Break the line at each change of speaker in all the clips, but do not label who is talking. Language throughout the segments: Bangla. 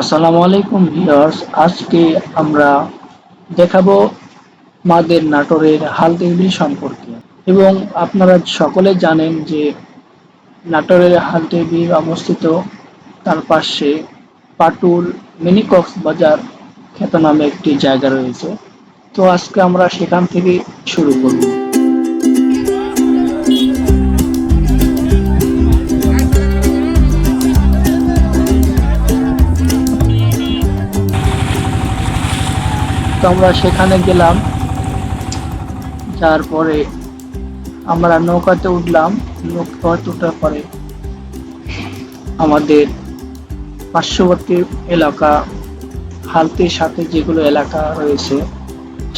আসসালামু আলাইকুম ভিউয়ার্স, আজকে আমরা দেখাবো মাদের নাটোরের হালদিঘি সম্পর্কে। এবং আপনারা সকলে জানেন যে নাটোরের হালদিঘি অবস্থিত, তার পাশে পাটুল মিনি কক্সবাজার খ্যাতনামে একটি জায়গা রয়েছে। তো আজকে আমরা সেখান থেকে শুরু করব। তো আমরা সেখানে গেলাম। যার পরে আমরা নৌকাতে উঠলাম। নৌকাতে ওঠার পরে আমাদের পার্শ্ববর্তী এলাকা, হালতির সাথে যেগুলো এলাকা রয়েছে,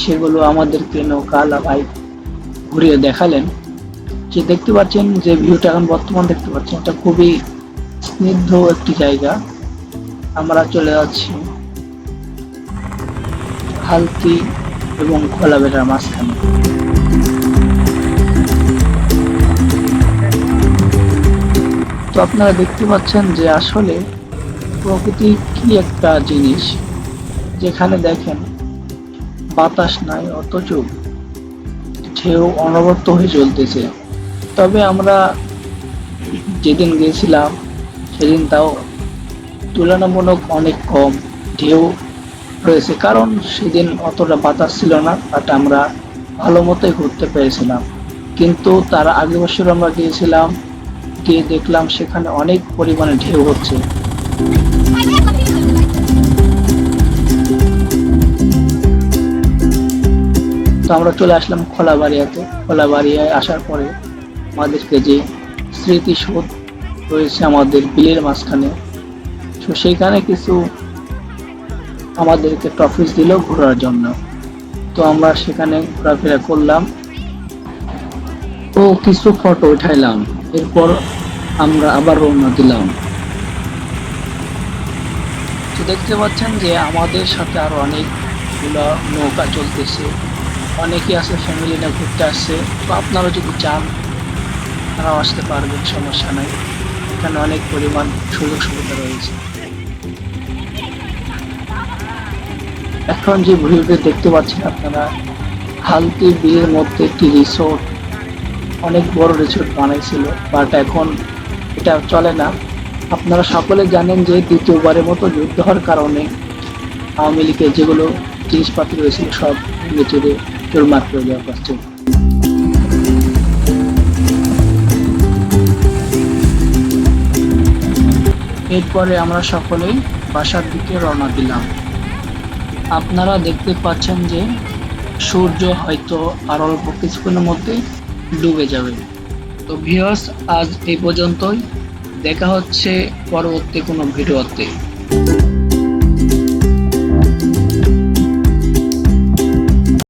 সেগুলো আমাদেরকে নৌকা লাগাই ঘুরিয়ে দেখালেন। যে দেখতে পাচ্ছেন যে ভিউটা এখন বর্তমান দেখতে পাচ্ছেন, এটা খুবই স্নিগ্ধ একটি জায়গা। আমরা চলে যাচ্ছি হালতি এবং খোলাবেটার মাঝখানে। তো আপনারা দেখতে পাচ্ছেন যে আসলে প্রকৃতি কি একটা জিনিস যেখানে দেখেন বাতাস নাই, অথচ ঢেউ অনবরত হয়ে চলতেছে তবে আমরা যেদিন গেছিলাম, সেদিন তাও তুলনামূলক অনেক কম। ঢেউ রয়েছে কারণ সেদিন অতটা বাতাস ছিল না বাট আমরা ভালো মতোই ঘুরতে পেরেছিলাম। কিন্তু তার আগের বছর আমরা গিয়েছিলাম, গিয়ে দেখলাম সেখানে অনেক পরিমাণে ঢেউ হচ্ছে। তো আমরা চলে আসলাম খোলাবাড়িয়াতে। খোলাবাড়িয়ায় আসার পরে আমাদেরকে যে স্মৃতিসৌধ রয়েছে আমাদের বিলের মাঝখানে, তো সেইখানে কিছু আমাদেরকে ট্রফিস দিল ঘোরার জন্য। তো আমরা সেখানে ঘোরাফেরা করলাম। ও কিছু ফটো উঠাইলাম। এরপর আমরা আবার রওনা দিলাম। তো দেখতে পাচ্ছেন যে আমাদের সাথে আরও অনেকগুলো নৌকা চলতেছে। অনেকে আছে ফ্যামিলি নিয়ে ঘুরতে আসছে। তো আপনারা যদি চান, তারাও আসতে পারবেন, সমস্যা নাই। এখানে অনেক পরিমাণ সুযোগ সুবিধা রয়েছে। এখন যে ভিডিওতে দেখতে পাচ্ছেন আপনারা হালতি বিয়ের মধ্যে একটি রিসোর্ট অনেক বড় রিসোর্ট বানাইছিল বাট এখন এটা চলে না। আপনারা সকলে জানেন যে দ্বিতীয়বারের মতো যুদ্ধ হওয়ার কারণে আওয়ামী লীগের যেগুলো জিনিসপাতি রয়েছিল সব নিচুরে চুরমার করে দেওয়া হচ্ছে এরপরে আমরা সকলেই বাসার দিকে রওনা দিলাম। আপনারা দেখতে পাচ্ছেন যে সূর্য হয়তো আর অল্প কিছুক্ষণের মধ্যে ডুবে যাবে। তো ভিউয়ার্স আজ এই পর্যন্তই। দেখা হচ্ছে পরবর্তী কোনো ভিডিওতে।